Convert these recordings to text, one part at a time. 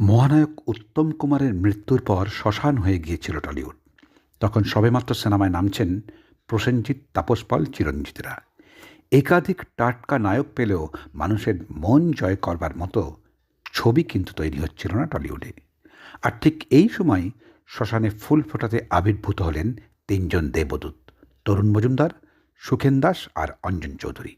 মহানায়ক উত্তম কুমারের মৃত্যুর পর শ্মশান হয়ে গিয়েছিল টলিউড। তখন সবেমাত্র সিনেমায় নামছেন প্রসেনজিৎ তাপস পাল চিরঞ্জিতরা। একাধিক টাটকা নায়ক পেলেও মানুষের মন জয় করবার মতো ছবি কিন্তু তৈরি হচ্ছিল না টলিউডে। আর ঠিক এই সময় শ্মশানে ফুল ফোটাতে আবির্ভূত হলেন তিনজন দেবদূত, তরুণ মজুমদার, সুখেন দাস আর অঞ্জন চৌধুরী।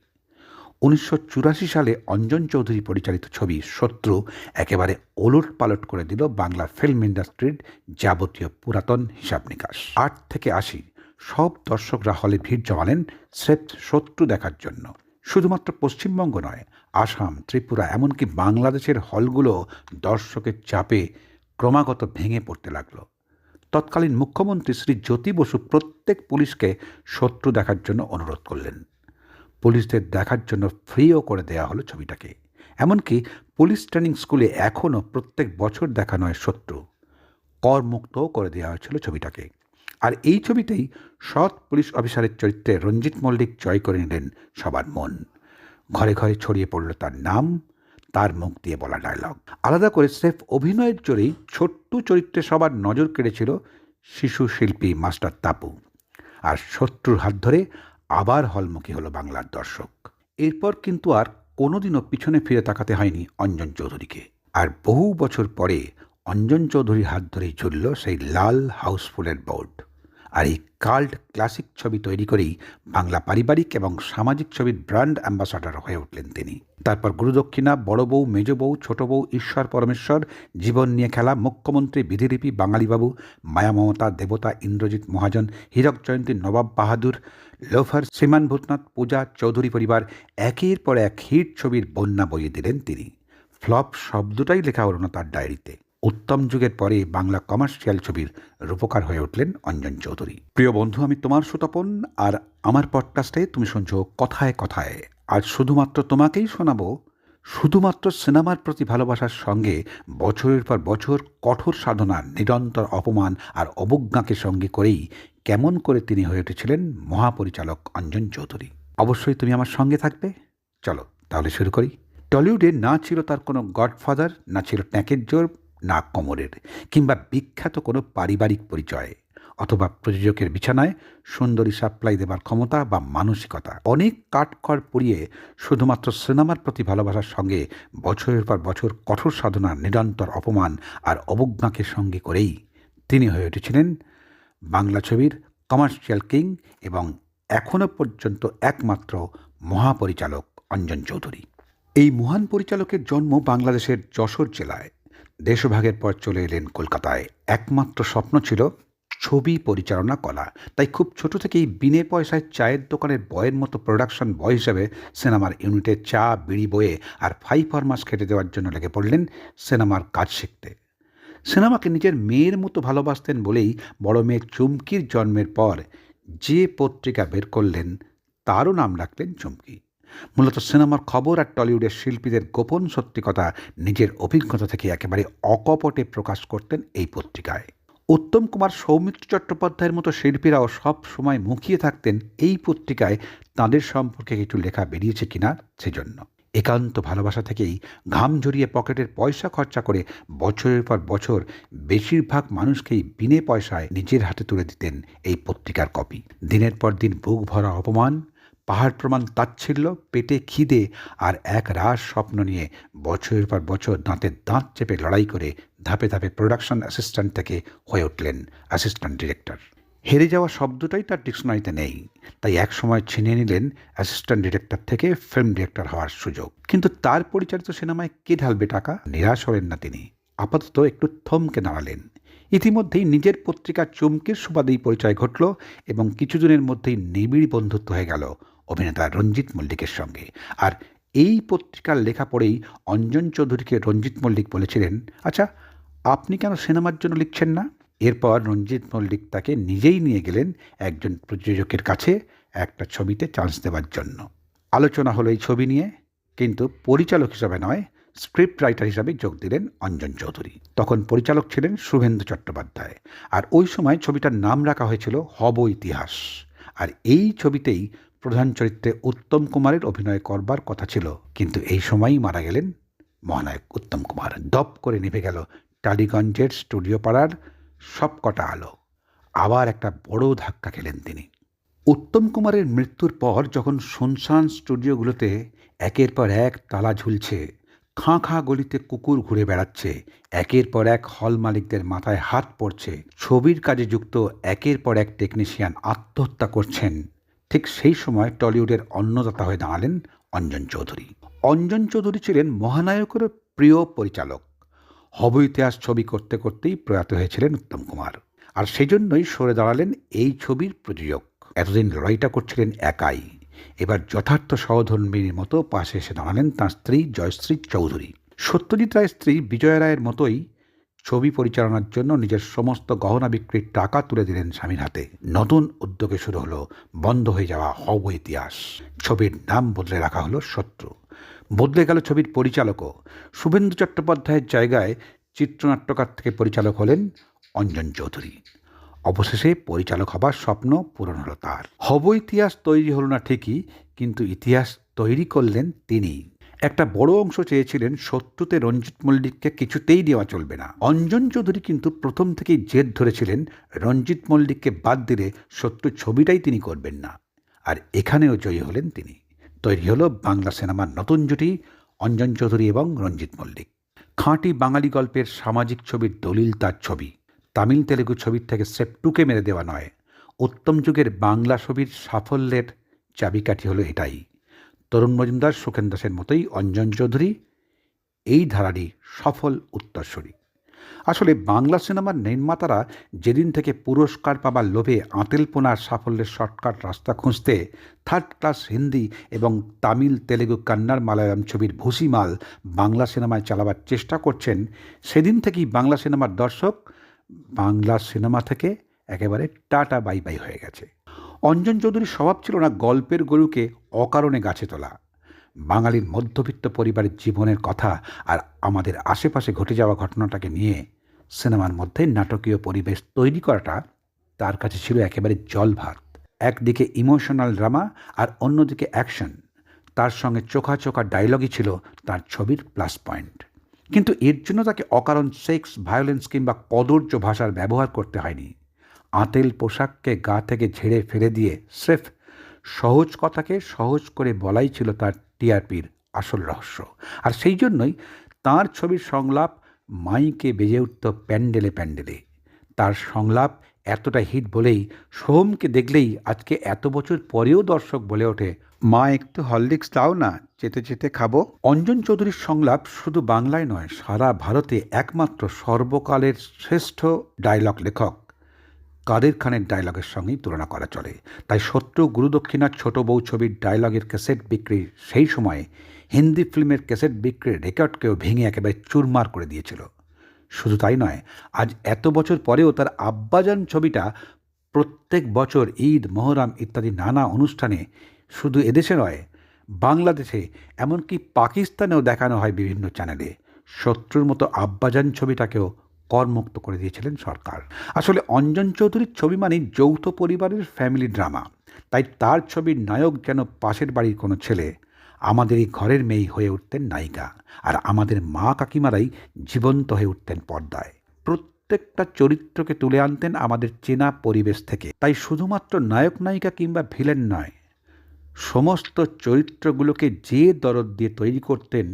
উনিশশো চুরাশি সালে অঞ্জন চৌধুরী পরিচালিত ছবি শত্রু একেবারে ওলট পালট করে দিল বাংলা ফিল্ম ইন্ডাস্ট্রির যাবতীয় পুরাতন হিসাব নিকাশ। আট থেকে আশি, সব দর্শকরা হলে ভিড় জমালেন স্রেফ শত্রু দেখার জন্য। শুধুমাত্র পশ্চিমবঙ্গ নয়, আসাম, ত্রিপুরা, এমনকি বাংলাদেশের হলগুলো দর্শকের চাপে ক্রমাগত ভেঙে পড়তে লাগল। তৎকালীন মুখ্যমন্ত্রী শ্রী জ্যোতি বসু প্রত্যেক পুলিশকে শত্রু দেখার জন্য অনুরোধ করলেন। পুলিশদের দেখার জন্য ফ্রিও করে দেওয়া হলো ছবিটাকে। এমনকি পুলিশ ট্রেনিং স্কুলে এখনও প্রত্যেক বছর দেখানো হয় শত্রু। করমুক্তও করে দেওয়া হয়েছিল ছবিটাকে। আর এই ছবিতেই সৎ পুলিশ অফিসারের চরিত্রে রঞ্জিত মল্লিক জয় করে নিলেন সবার মন। ঘরে ঘরে ছড়িয়ে পড়ল তার নাম, তার মুখ দিয়ে বলা ডায়লগ আলাদা করে স্রেফ অভিনয়ের জোরেই ছোট্ট চরিত্রে সবার নজর কেড়েছিল শিশু শিল্পী মাস্টার তাপু। আর শত্রুর হাত ধরে আবার হলমুখী হলো বাংলার দর্শক। এরপর কিন্তু আর কোনোদিনও পিছনে ফিরে তাকাতে হয়নি অঞ্জন চৌধুরীকে। আর বহু বছর পরে অঞ্জন চৌধুরীর হাত ধরেই ঝুলল সেই লাল হাউসফুলের বোর্ড। আর এই কাল্ট ক্লাসিক ছবি তৈরি করেই বাংলা পারিবারিক এবং সামাজিক ছবির ব্র্যান্ড অ্যাম্বাসাডার হয়ে উঠলেন তিনি। তারপর গুরুদক্ষিণা, বড় বউ, মেজ বউ, ছোট বউ, ঈশ্বর পরমেশ্বর, জীবন নিয়ে খেলা, মুখ্যমন্ত্রী, বিধিলিপি, বাঙালিবাবু, মায়া মমতা, দেবতা, ইন্দ্রজিৎ মহাজন, হীরক জয়ন্তী, নবাব বাহাদুর, লোফার শ্রীমান ভূতনাথ পূজা, চৌধুরী পরিবার একের পর এক হিট ছবির বন্যা বইয়ে দিলেন তিনি। ফ্লপ শব্দটাই লেখা হলো না তার ডায়েরিতে উত্তম যুগের পরে বাংলা কমার্শিয়াল ছবির রূপকার হয়ে উঠলেন অঞ্জন চৌধুরী। প্রিয় বন্ধু, আমি তোমার সুতপন আর আমার পডকাস্টে তুমি শুনছো কথায় কথায়। আজ শুধুমাত্র তোমাকেই শোনাবো, শুধুমাত্র সিনেমার প্রতি ভালোবাসার সঙ্গে বছরের পর বছর কঠোর সাধনা, নিরন্তর অপমান আর অবজ্ঞাকে সঙ্গে করেই কেমন করে তিনি হয়ে উঠেছিলেন মহাপরিচালক অঞ্জন চৌধুরী। অবশ্যই তুমি আমার সঙ্গে থাকবে। চলো তাহলে শুরু করি। টলিউডে না ছিল তার কোনো গডফাদার, না ছিল ট্যাঁকের জোর না কোমরের কিংবা বিখ্যাত কোনো পারিবারিক পরিচয় অথবা প্রযোজকের বিছানায় সুন্দরী সাপ্লাই দেবার ক্ষমতা বা মানসিকতা। অনেক কাঠখড় পুড়িয়ে শুধুমাত্র সিনেমার প্রতি ভালোবাসার সঙ্গে বছরের পর বছর কঠোর সাধনা, নিরন্তর অপমান আর অবজ্ঞাকে সঙ্গে করেই তিনি হয়ে উঠেছিলেন বাংলা ছবির কমার্শিয়াল কিং এবং এখনও পর্যন্ত একমাত্র মহাপরিচালক অঞ্জন চৌধুরী। এই মহান পরিচালকের জন্ম বাংলাদেশের যশোর জেলায়। দেশভাগের পর চলে এলেন কলকাতায়। একমাত্র স্বপ্ন ছিল ছবি পরিচালনা করা। তাই খুব ছোট থেকেই বিনে পয়সায় চায়ের দোকানের বয়ের মতো প্রোডাকশন বয় হিসেবে সিনেমার ইউনিটে চা, বিড়ি বয়ে আর ফাইভ ফরমাস খেটে দেওয়ার জন্য লেগে পড়লেন সিনেমার কাজ শিখতে। সিনেমাকে নিজের মেয়ের মতো ভালোবাসতেন বলেই বড় মেয়ে চুমকির জন্মের পর যে পত্রিকা বের করলেন তারও নাম রাখলেন চুমকি। মূলত সিনেমার খবর আর টলিউডের শিল্পীদের গোপন সত্যিকতা, নিজের অভিজ্ঞতা থেকে একেবারে অকপটে প্রকাশ করতেন এই পত্রিকায়। উত্তম কুমার সৌমিত্র চট্টোপাধ্যায়ের মতো শিল্পীরাও সব সময় মুখিয়ে থাকতেন এই পত্রিকায় তাদের সম্পর্কে কিছু লেখা বেরিয়েছে কিনা সেজন্য। একান্ত ভালোবাসা থেকেই ঘাম ঝরিয়ে পকেটের পয়সা খরচা করে বছরের পর বছর বেশিরভাগ মানুষকেই বিনে পয়সায় নিজের হাতে তুলে দিতেন এই পত্রিকার কপি। দিনের পর দিন বুক ভরা অপমান পাহাড় প্রমাণ তাচ্ছিল্য, পেটে খিদে আর এক রাস স্বপ্ন নিয়ে বছরের পর বছর দাঁতের দাঁত চেপে লড়াই করে ধাপে ধাপে প্রোডাকশন অ্যাসিস্ট্যান্ট থেকে হয়ে উঠলেন অ্যাসিস্ট্যান্ট ডিরেক্টর হেরে যাওয়া শব্দটাই তার ডিকশনারিতে নেই। তাই এক সময় ছিনিয়ে নিলেন অ্যাসিস্ট্যান্ট ডিরেক্টর থেকে ফিল্ম ডিরেক্টর হওয়ার সুযোগ। কিন্তু তার পরিচালিত সিনেমায় কে ঢালবে টাকা? নিরাশ হলেন না তিনি। আপাতত একটু থমকে দাঁড়ালেন। ইতিমধ্যেই নিজের পত্রিকা চমকির সুবাদেই পরিচয় ঘটল এবং কিছুদিনের মধ্যেই নিবিড় বন্ধুত্ব হয়ে গেল। অভিনেতা রঞ্জিত মল্লিকের সঙ্গে। আর এই পত্রিকার লেখা পড়েই অঞ্জন চৌধুরীকে রঞ্জিত মল্লিক বলেছিলেন আচ্ছা আপনি কেন সিনেমার জন্য লিখছেন না? এরপর রঞ্জিত মল্লিক তাকে নিজেই নিয়ে গেলেন একজন প্রযোজকের কাছে একটা ছবিতে চান্স দেওয়ার জন্য। আলোচনা হলো এই ছবি নিয়ে, কিন্তু পরিচালক হিসাবে নয়, স্ক্রিপ্ট রাইটার হিসাবে যোগ দিলেন অঞ্জন চৌধুরী। তখন পরিচালক ছিলেন শুভেন্দু চট্টোপাধ্যায়। আর ওই সময় ছবিটার নাম রাখা হয়েছিল হব ইতিহাস। আর এই ছবিতেই প্রধান চরিত্রে উত্তম কুমারের অভিনয় করবার কথা ছিল, কিন্তু এই সময়ই মারা গেলেন মহানায়ক উত্তম কুমার। দপ করে নিভে গেল টালিগঞ্জের স্টুডিও পাড়ার সবকটা আলো। আবার একটা বড় ধাক্কা খেলেন তিনি। উত্তম কুমারের মৃত্যুর পর যখন শুনশান স্টুডিওগুলোতে একের পর এক তালা ঝুলছে, খাঁ খাঁ গলিতে কুকুর ঘুরে বেড়াচ্ছে, একের পর এক হল মালিকদের মাথায় হাত পড়ছে, ছবির কাজে যুক্ত একের পর এক টেকনিশিয়ান আত্মহত্যা করছেন ঠিক সেই সময় টলিউডের অন্নদাতা হয়ে দাঁড়ালেন অঞ্জন চৌধুরী। অঞ্জন চৌধুরী ছিলেন মহানায়কের প্রিয় পরিচালক। হব ইতিহাস ছবি করতে করতেই প্রয়াত হয়েছিলেন উত্তম কুমার। আর সেজন্যই সরে দাঁড়ালেন এই ছবির প্রযোজক। এতদিন লড়াইটা করছিলেন একাই। এবার যথার্থ সহধর্মিনীর মতো পাশে এসে দাঁড়ালেন তাঁর স্ত্রী জয়শ্রী চৌধুরী। সত্যজিৎ রায়ের স্ত্রী বিজয়া রায়ের মতোই ছবি পরিচালনার জন্য নিজের সমস্ত গহনা বিক্রির টাকা তুলে দিলেন স্বামীর হাতে। নতুন উদ্যোগে শুরু হলো বন্ধ হয়ে যাওয়া হব ইতিহাস। ছবির নাম বদলে রাখা হলো শত্রু। বদলে গেল ছবির পরিচালকও। শুভেন্দু চট্টোপাধ্যায়ের জায়গায় চিত্রনাট্যকার থেকে পরিচালক হলেন অঞ্জন চৌধুরী। অবশেষে পরিচালক হবার স্বপ্ন পূরণ হলো তার। হব ইতিহাস তৈরি হলো না ঠিকই, কিন্তু ইতিহাস তৈরি করলেন তিনি। একটা বড় অংশ চেয়েছিলেন শত্রুতে রঞ্জিত মল্লিককে কিছুতেই দেওয়া চলবে না। অঞ্জন চৌধুরী কিন্তু প্রথম থেকেই জেদ ধরেছিলেন রঞ্জিত মল্লিককে বাদ দিলে শত্রু ছবিটাই তিনি করবেন না। আর এখানেও জয়ী হলেন তিনি। তৈরি হলো বাংলা সিনেমার নতুন জুটি অঞ্জন চৌধুরী এবং রঞ্জিত মল্লিক। খাঁটি বাঙালি গল্পের সামাজিক ছবির দলিল তার ছবি। তামিল তেলেগু ছবির থেকে সেপ টুকে মেরে দেওয়া নয়। উত্তম যুগের বাংলা ছবির সাফল্যের চাবিকাঠি হলো এটাই। তরুণ মজুমদার সুখেন দাসের মতোই অঞ্জন চৌধুরী, এই ধারারই সফল উত্তরসূরি। আসলে বাংলা সিনেমার নির্মাতারা যেদিন থেকে পুরস্কার পাবার লোভে আঁতেলপোনার সাফল্যের শর্টকাট রাস্তা খুঁজতে থার্ড ক্লাস হিন্দি এবং তামিল, তেলেগু কান্নাড় মালায়ালাম ছবির ভুসিমাল বাংলা সিনেমায় চালাবার চেষ্টা করছেন, সেদিন থেকেই বাংলা সিনেমার দর্শক বাংলা সিনেমা থেকে একেবারে টাটা বাই বাই হয়ে গেছে। অঞ্জন চৌধুরীর স্বভাব ছিল না গল্পের গরুকে অকারণে গাছে তোলা। বাঙালির মধ্যবিত্ত পরিবারের জীবনের কথা আর আমাদের আশেপাশে ঘটে যাওয়া ঘটনাটাকে নিয়ে সিনেমার মধ্যে নাটকীয় পরিবেশ তৈরি করাটা তার কাছে ছিল একেবারে জল ভাত একদিকে ইমোশনাল ড্রামা আর অন্যদিকে অ্যাকশন। তার সঙ্গে চোখা চোখা ডায়লগই ছিল তার ছবির প্লাস পয়েন্ট। কিন্তু এর জন্য তাকে অকারণ সেক্স, ভায়োলেন্স কিংবা কদর্য ভাষার ব্যবহার করতে হয়নি। আঁতেল পোশাককে গা থেকে ঝেড়ে ফেলে দিয়ে স্রেফ সহজ কথাকে সহজ করে বলাই ছিল তার টিআরপির আসল রহস্য। আর সেই জন্যই তার ছবির সংলাপ মাইকে বেজে উঠত প্যান্ডেলে প্যান্ডেলে। তার সংলাপ এতটা হিট বলেই সোহমকে দেখলেই আজকে এত বছর পরেও দর্শক বলে ওঠে, মা, একটু হরলিক্স দাও না, চেতে চেতে খাব। অঞ্জন চৌধুরীর সংলাপ শুধু বাংলায় নয়, সারা ভারতে একমাত্র সর্বকালের শ্রেষ্ঠ ডায়লগ লেখক। কাদের খানের ডায়লগের সঙ্গেই তুলনা করা চলে। তাই শত্রু গুরুদক্ষিণার ছোট বউ ছবির ডায়লগের ক্যাসেট বিক্রি সেই সময়ে হিন্দি ফিল্মের ক্যাসেট বিক্রির রেকর্ডকেও ভেঙে একেবারে চুরমার করে দিয়েছিল। শুধু তাই নয়, আজ এত বছর পরেও তার আব্বাজান ছবিটা প্রত্যেক বছর ঈদ, মহরম ইত্যাদি নানা অনুষ্ঠানে শুধু এদেশে নয়, বাংলাদেশে, এমনকি পাকিস্তানেও দেখানো হয় বিভিন্ন চ্যানেলে শত্রুর মতো আব্বাজান ছবিটাকেও করমুক্ত করে দিয়েছিলেন সরকার। আসলে অঞ্জন চৌধুরীর ছবি মানে যৌথ পরিবারের ফ্যামিলি ড্রামা তাই তার ছবির নায়ক যেন পাশের বাড়ির কোনো ছেলে, আমাদের এই ঘরের মেয়ে হয়ে উঠতেন নায়িকা আর আমাদের মা কাকিমারাই জীবন্ত হয়ে উঠতেন পর্দায়। প্রত্যেকটা চরিত্রকে তুলে আনতেন আমাদের চেনা পরিবেশ থেকে। তাই শুধুমাত্র নায়ক, নায়িকা কিংবা ভিলেন নয়, সমস্ত চরিত্রগুলোকে যে দরদ দিয়ে তৈরি করতেন,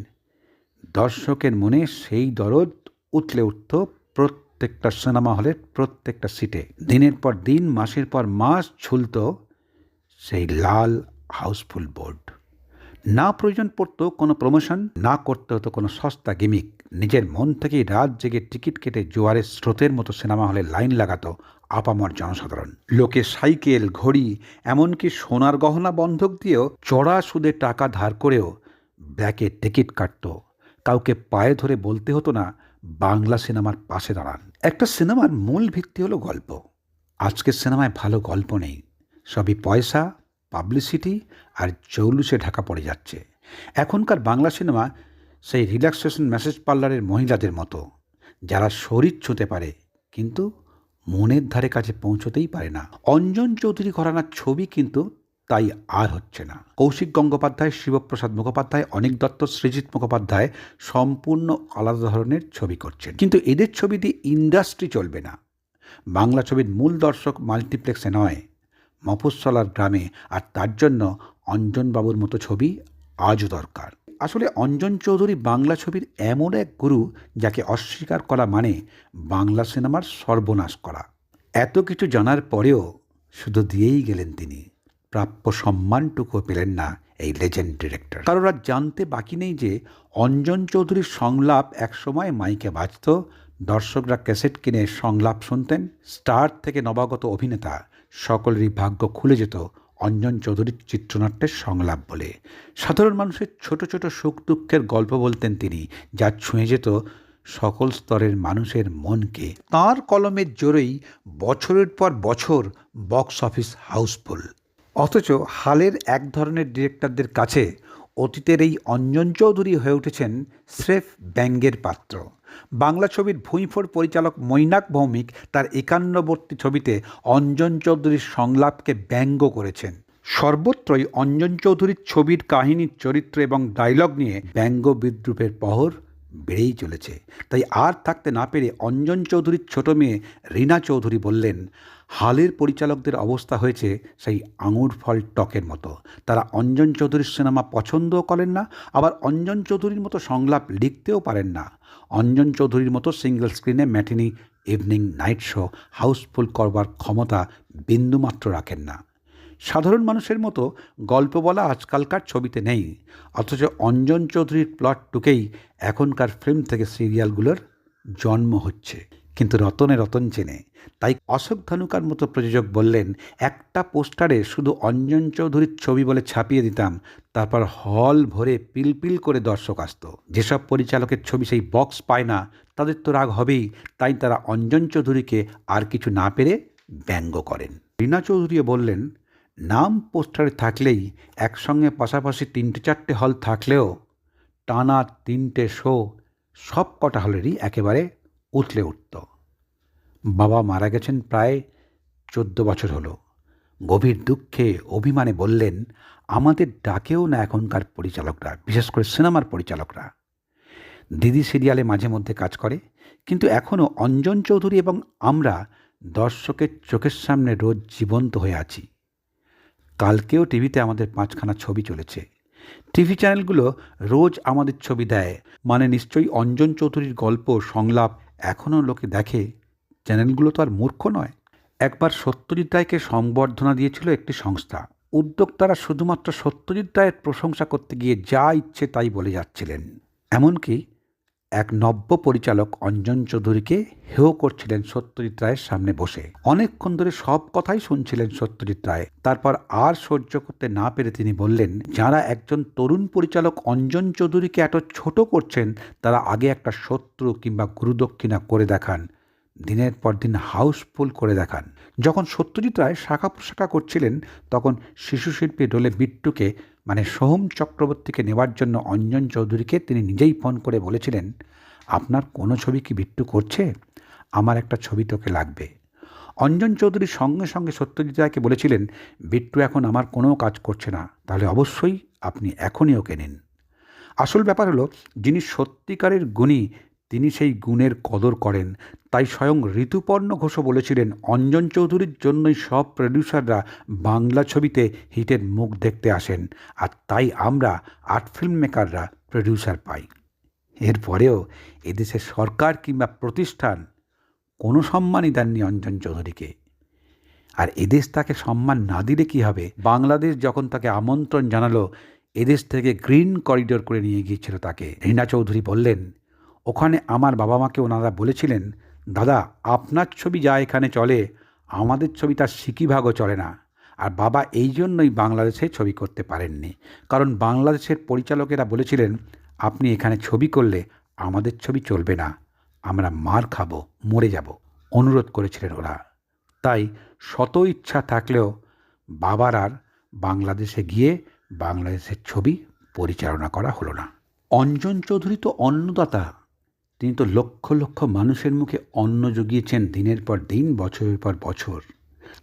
দর্শকের মনে সেই দরদ উতলে উঠত প্রত্যেকটা সিনেমা হলের প্রত্যেকটা সিটে। দিনের পর দিন, মাসের পর মাস ঝুলত সেই লাল হাউসফুল বোর্ড। না প্রয়োজন পড়তো কোনো প্রমোশন, না করতে হতো কোনো সস্তা গিমিক। নিজের মন থেকেই রাত জেগে টিকিট কেটে জোয়ারের স্রোতের মতো সিনেমা হলে লাইন লাগাতো আপামর জনসাধারণ। লোকে সাইকেল, ঘড়ি, এমনকি সোনার গহনা বন্ধক দিয়েও চড়া সুদে টাকা ধার করেও ব্যাকে টিকিট কাটত। কাউকে পায়ে ধরে বলতে হতো না বাংলা সিনেমার পাশে দাঁড়ান। একটা সিনেমার মূল ভিত্তি হলো গল্প। আজকের সিনেমায় ভালো গল্প নেই। সবই পয়সা, পাবলিসিটি আর চৌলুসে ঢাকা পড়ে যাচ্ছে। এখনকার বাংলা সিনেমা সেই রিল্যাক্সেশন মেসেজ পার্লারের মহিলাদের মতো, যারা শরীর ছুঁতে পারে কিন্তু মনের ধারে কাছে পৌঁছতেই পারে না। অঞ্জন চৌধুরী ঘরানার ছবি কিন্তু তাই আর হচ্ছে না। কৌশিক গঙ্গোপাধ্যায়, শিবপ্রসাদ মুখোপাধ্যায়, অনিক দত্ত সৃজিৎ মুখোপাধ্যায় সম্পূর্ণ আলাদা ধরনের ছবি করছেন। কিন্তু এদের ছবি দিয়ে ইন্ডাস্ট্রি চলবে না। বাংলা ছবির মূল দর্শক মাল্টিপ্লেক্সে নয়, মফস্বলার গ্রামে। আর তার জন্য অঞ্জনবাবুর মতো ছবি আজও দরকার। আসলে অঞ্জন চৌধুরী বাংলা ছবির এমন এক গুরু যাকে অস্বীকার করা মানে বাংলা সিনেমার সর্বনাশ করা। এত কিছু জানার পরেও শুধু দিয়েই গেলেন তিনি। প্রাপ্য সম্মানটুকু পেলেন না এই লেজেন্ড ডিরেক্টর। কারোর আর জানতে বাকি নেই যে অঞ্জন চৌধুরীর সংলাপ একসময় মাইকে বাজত, দর্শকরা ক্যাসেট কিনে সংলাপ শুনতেন, স্টার থেকে নবাগত অভিনেতা, সকলেরই ভাগ্য খুলে যেত অঞ্জন চৌধুরীর চিত্রনাট্যের সংলাপ বলে। সাধারণ মানুষের ছোট ছোট সুখ দুঃখের গল্প বলতেন তিনি, যা ছুঁয়ে যেত সকল স্তরের মানুষের মনকে। তার কলমের জোরেই বছরের পর বছর বক্স অফিস হাউসফুল। অথচ হালের এক ধরনের ডিরেক্টরদের কাছে অতীতের এই অঞ্জন চৌধুরী হয়ে উঠেছেন স্রেফ ব্যঙ্গের পাত্র। বাংলা ছবির ভুঁইফোড় পরিচালক মৈনাক ভৌমিক তার একান্নবর্তী ছবিতে অঞ্জন চৌধুরীর সংলাপকে ব্যঙ্গ করেছেন। সর্বত্রই অঞ্জন চৌধুরীর ছবির কাহিনীর চরিত্র এবং ডায়লগ নিয়ে ব্যঙ্গ বিদ্রুপের পহর বেড়েই চলেছে। তাই আর থাকতে না পেরে অঞ্জন চৌধুরীর ছোট মেয়ে রীনা চৌধুরী বললেন, হালের পরিচালকদের অবস্থা হয়েছে সেই আঙুর ফল টকের মতো। তারা অঞ্জন চৌধুরীর সিনেমা পছন্দও করেন না, আবার অঞ্জন চৌধুরীর মতো সংলাপ লিখতেও পারেন না। অঞ্জন চৌধুরীর মতো সিঙ্গেল স্ক্রিনে matinee evening night show housefull করবার ক্ষমতা বিন্দুমাত্র রাখেন না। সাধারণ মানুষের মতো গল্প বলা আজকালকার ছবিতে নেই। অথচ অঞ্জন চৌধুরীর প্লট টুকেই এখনকার ফিল্ম থেকে সিরিয়ালগুলোর জন্ম হচ্ছে। কিন্তু রতনে রতন চেনে। তাই অশোক ধানুকার মতো প্রযোজক বললেন, একটা পোস্টারে শুধু অঞ্জন চৌধুরীর ছবি বলে ছাপিয়ে দিতাম। তারপর হল ভরে পিলপিল করে দর্শক আসত। যেসব পরিচালকের ছবি সেই বক্স পায় না, তাদের তো রাগ হবেই। তাই তারা অঞ্জন চৌধুরীকে আর কিছু না পেরে ব্যঙ্গ করেন। রীনা চৌধুরী বললেন নাম পোস্টারে থাকলেই একসঙ্গে পাশাপাশি তিনটে চারটে হল থাকলেও টানা তিনটে শো সব কটা হলেরই একেবারে উতলে উঠত। বাবা মারা গেছেন প্রায় চোদ্দ বছর হলো। গভীর দুঃখে অভিমানে বললেন, আমাদের ডাকেও না এখনকার পরিচালকরা, বিশেষ করে সিনেমার পরিচালকরা। দিদি সিরিয়ালে মাঝে মধ্যে কাজ করে, কিন্তু এখনও অঞ্জন চৌধুরী এবং আমরা দর্শকের চোখের সামনে রোজ জীবন্ত হয়ে আছি। কালকেও টিভিতে আমাদের পাঁচখানা ছবি চলেছে। টিভি চ্যানেলগুলো রোজ আমাদের ছবি দেয়। মানে নিশ্চয়ই অঞ্জন চৌধুরীর গল্প, সংলাপ এখনও লোকে দেখে। চ্যানেলগুলো তো আর মূর্খ নয়। একবার সত্যজিৎ রায়কে সংবর্ধনা দিয়েছিল একটি সংস্থা। উদ্যোক্তারা শুধুমাত্র সত্যজিৎ রায়ের প্রশংসা করতে গিয়ে যা ইচ্ছে তাই বলে যাচ্ছিলেন। এমনকি এক নব্য পরিচালক অঞ্জন চৌধুরীকে হেয় করছিলেন সত্যজিৎ রায়ের সামনে বসে। অনেকক্ষণ ধরে সব কথাই শুনছিলেন সত্যজিৎ রায়। তারপর আর সহ্য করতে না পেরে তিনি বললেন, যারা একজন তরুণ পরিচালক অঞ্জন চৌধুরীকে এত ছোট করছেন, তারা আগে একটা শত্রু কিংবা গুরুদক্ষিণা করে দেখান। দিনের পর দিন হাউসফুল করে দেখান। যখন সত্যজিৎ রায় শাখা প্রশাখা করছিলেন, তখন শিশু শিল্পী ডোলে বিট্টুকে মানে সোহম চক্রবর্তীকে নেওয়ার জন্য অঞ্জন চৌধুরীকে তিনি নিজেই ফোন করে বলেছিলেন, আপনার কোনো ছবি কি বিট্টু করছে? আমার একটা ছবি তোকে লাগবে। অঞ্জন চৌধুরী সঙ্গে সঙ্গে সত্যজিৎ রায়কে বলেছিলেন, বিট্টু এখন আমার কোনো কাজ করছে না, তাহলে অবশ্যই আপনি এখনই ওকে নিন। আসল ব্যাপার হলো, যিনি সত্যিকারের গুণী তিনি সেই গুণের কদর করেন। তাই স্বয়ং ঋতুপর্ণ ঘোষও বলেছিলেন, অঞ্জন চৌধুরীর জন্যই সব প্রডিউসাররা বাংলা ছবিতে হিটের মুখ দেখতে আসেন, আর তাই আমরা আর্ট ফিল্ম মেকাররা প্রডিউসার পাই। এরপরেও এদেশের সরকার কিংবা প্রতিষ্ঠান কোনো সম্মানই দেননি অঞ্জন চৌধুরীকে। আর এদেশ তাকে সম্মান না দিলে কী হবে? বাংলাদেশ যখন তাকে আমন্ত্রণ জানালো, এদেশ থেকে গ্রিন করিডোর করে নিয়ে গিয়েছিল তাকে। রীনা চৌধুরী বললেন ওখানে আমার বাবা মাকে ওনারা বলেছিলেন, দাদা, আপনার ছবি যা এখানে চলে, আমাদের ছবি তার সিকিভাগও চলে না। আর বাবা এই জন্যই বাংলাদেশে ছবি করতে পারেননি। কারণ বাংলাদেশের পরিচালকেরা বলেছিলেন, আপনি এখানে ছবি করলে আমাদের ছবি চলবে না। আমরা মার খাব, মরে যাব, অনুরোধ করেছিলেন ওরা। তাই শত ইচ্ছা থাকলেও বাবার আর বাংলাদেশে গিয়ে বাংলাদেশের ছবি পরিচালনা করা হলো না। অঞ্জন চৌধুরী তো অন্নদাতা। তিনি তো লক্ষ লক্ষ মানুষের মুখে অন্ন জুগিয়েছেন দিনের পর দিন, বছরের পর বছর।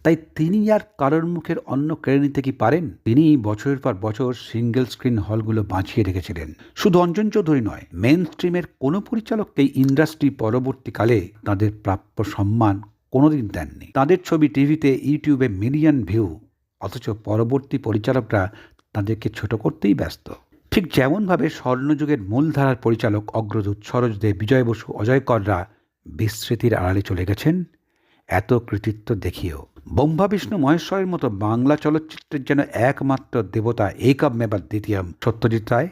তাই তিনি আর কারোর মুখের অন্য কেড়ে নিতে কি পারেন? তিনি বছরের পর বছর সিঙ্গেল স্ক্রিন হলগুলো বাঁচিয়ে রেখেছিলেন। শুধু অঞ্জন চৌধুরী নয় মেন স্ট্রিমের কোনো পরিচালককেই ইন্ডাস্ট্রি পরবর্তীকালে তাদের প্রাপ্য সম্মান কোনোদিন দেননি। তাদের ছবি টিভিতে, ইউটিউবে মিলিয়ন ভিউ অথচ পরবর্তী পরিচালকরা তাদেরকে ছোট করতেই ব্যস্ত। ঠিক যেমনভাবে স্বর্ণযুগের মূলধারার পরিচালক অগ্রদূত সরোজ দে বিজয় বসু, অজয় কররা বিস্মৃতির আড়ালে চলে গেছেন, এত কৃতিত্ব দেখিয়েও। ব্রহ্মা, বিষ্ণু, মহেশ্বরের মতো বাংলা চলচ্চিত্রের যেন একমাত্র দেবতা একব মেবার দ্বিতীয় সত্যজিৎ রায়,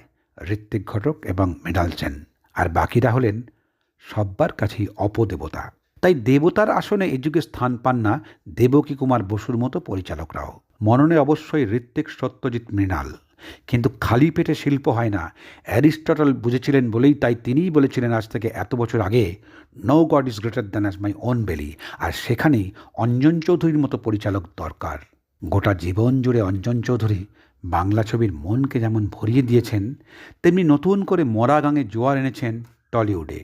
ঋত্বিক ঘটক এবং মৃণাল সেন। আর বাকিরা হলেন সব্বার কাছেই অপদেবতা। তাই দেবতার আসনে এ যুগে স্থান পান না দেবকী কুমার বসুর মতো পরিচালকরাও। মননে অবশ্যই ঋত্বিক, সত্যজিৎ, মৃণাল। কিন্তু খালি পেটে শিল্প হয় না। অ্যারিস্টটল বুঝেছিলেন বলেই তাই তিনিই বলেছিলেন আজ থেকে এত বছর আগে no God is greater than as my own belly আর সেখানেই অঞ্জন চৌধুরীর মতো পরিচালক দরকার। গোটা জীবন জুড়ে অঞ্জন চৌধুরী বাংলা ছবির মনকে যেমন ভরিয়ে দিয়েছেন, তেমনি নতুন করে মরা গাঙে জোয়ার এনেছেন টলিউডে।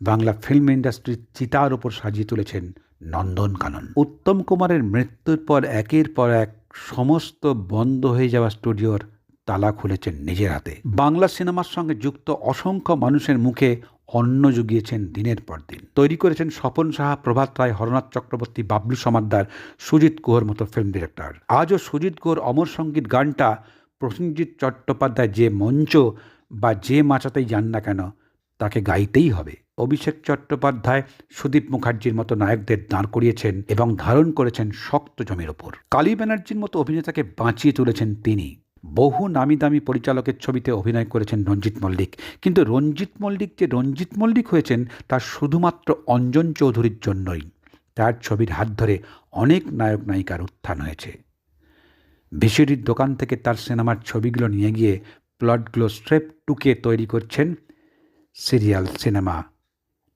বাংলা ফিল্ম ইন্ডাস্ট্রির চিতার ওপর সাজিয়ে তুলেছেন নন্দনকানন উত্তম কুমারের মৃত্যুর পর একের পর এক সমস্ত বন্ধ হয়ে যাওয়া স্টুডিওর তালা খুলেছেন নিজের হাতে। বাংলা সিনেমার সঙ্গে যুক্ত অসংখ্য মানুষের মুখে অন্ন জুগিয়েছেন দিনের পর দিন। তৈরি করেছেন স্বপন সাহা, প্রভাত রায়, হরনাথ চক্রবর্তী, বাবলু সমাদ্দার, সুজিত গুহর মতো ফিল্ম ডিরেক্টর আজও সুজিত গুহর অমর সংগীত গানটা প্রসেনজিৎ চট্টোপাধ্যায় যে মঞ্চ বা যে মাচাতেই যান না কেন, তাকে গাইতেই হবে। অভিষেক চট্টোপাধ্যায়, সুদীপ মুখার্জির মতো নায়কদের দাঁড় করিয়েছেন এবং ধারণ করেছেন শক্ত জমির ওপর। কালী ব্যানার্জির মতো অভিনেতাকে বাঁচিয়ে তুলেছেন তিনি। বহু নামি দামি পরিচালকের ছবিতে অভিনয় করেছেন রঞ্জিত মল্লিক। কিন্তু রঞ্জিত মল্লিক যে রঞ্জিত মল্লিক হয়েছেন তা শুধুমাত্র অঞ্জন চৌধুরীর জন্যই। তার ছবির হাত ধরে অনেক নায়ক নায়িকার উত্থান হয়েছে। ভিসিডির দোকান থেকে তার সিনেমার ছবিগুলো নিয়ে গিয়ে প্লটগুলো স্ট্রেপ টুকে তৈরি করছেন সিরিয়াল সিনেমা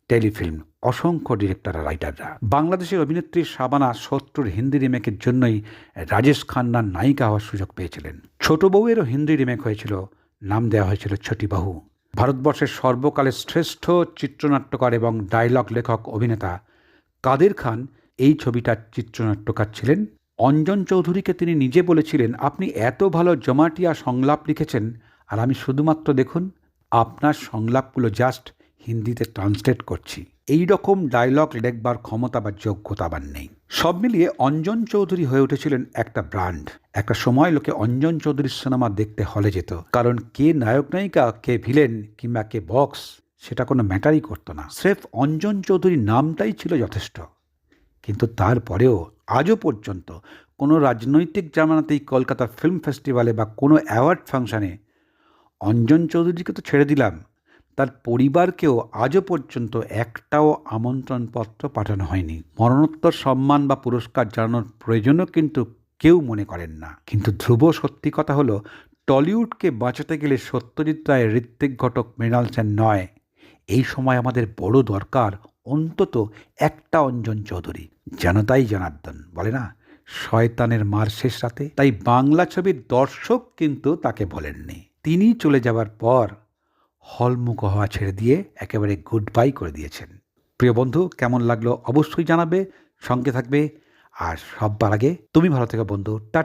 টেলিফিল্ম। অসংখ্য ডিরেক্টর রাইটাররা বাংলাদেশের অভিনেত্রী শাবানা শত্রুর হিন্দি রিমেকের জন্যই রাজেশ খান্নার নায়িকা হওয়ার সুযোগ পেয়েছিলেন। ছোট বউয়েরও হিন্দি রিমেক হয়েছিল, নাম দেওয়া হয়েছিল ছোটি বাহু। ভারতবর্ষের সর্বকালের শ্রেষ্ঠ চিত্রনাট্যকার এবং ডায়লগ লেখক অভিনেতা কাদের খান এই ছবিটার চিত্রনাট্যকার ছিলেন। অঞ্জন চৌধুরীকে তিনি নিজে বলেছিলেন, আপনি এত ভালো জমাটিয়া সংলাপ লিখেছেন, আর আমি শুধুমাত্র দেখুন, আপনার সংলাপগুলো জাস্ট হিন্দিতে ট্রান্সলেট করছি। এই রকম ডায়লগ লেখবার ক্ষমতা বা যোগ্যতা আবার নেই। সব মিলিয়ে অঞ্জন চৌধুরী হয়ে উঠেছিলেন একটা ব্র্যান্ড একটা সময় লোকে অঞ্জন চৌধুরীর সিনেমা দেখতে হলে যেত। কারণ কে নায়ক নায়িকা, কে ভিলেন কিংবা কে বক্স সেটা কোনো ম্যাটারই করতো না। স্রেফ অঞ্জন চৌধুরীর নামটাই ছিল যথেষ্ট। কিন্তু তারপরেও আজও পর্যন্ত কোনো রাজনৈতিক জামানাতেই কলকাতা ফিল্ম ফেস্টিভ্যালে বা কোনো অ্যাওয়ার্ড ফাংশানে অঞ্জন চৌধুরীকে তো ছেড়ে দিলাম। তার পরিবারকেও আজও পর্যন্ত একটাও আমন্ত্রণপত্র পাঠানো হয়নি। মরণোত্তর সম্মান বা পুরস্কার জানানোর প্রয়োজনও কিন্তু কেউ মনে করেন না। কিন্তু ধ্রুব সত্যি কথা হলো, টলিউডকে বাঁচাতে গেলে সত্যজিৎ রায় ঋত্বিক ঘটক মৃণাল সেন নয়। এই সময় আমাদের বড় দরকার অন্তত একটা অঞ্জন চৌধুরী। যেন জনতাই জনার্দন, বলে না? শয়তানের মার শেষ রাতে। তাই বাংলা ছবির দর্শক কিন্তু তাকে বলেননি। তিনি চলে যাবার পর হলমুখ হওয়া ছেড়ে দিয়ে একেবারে গুড বাই করে দিয়েছেন। প্রিয় বন্ধু, কেমন লাগল অবশ্যই জানাবে, সঙ্গে থাকবে। আর সববার আগে তুমি ভালো থেকে বন্ধু, টা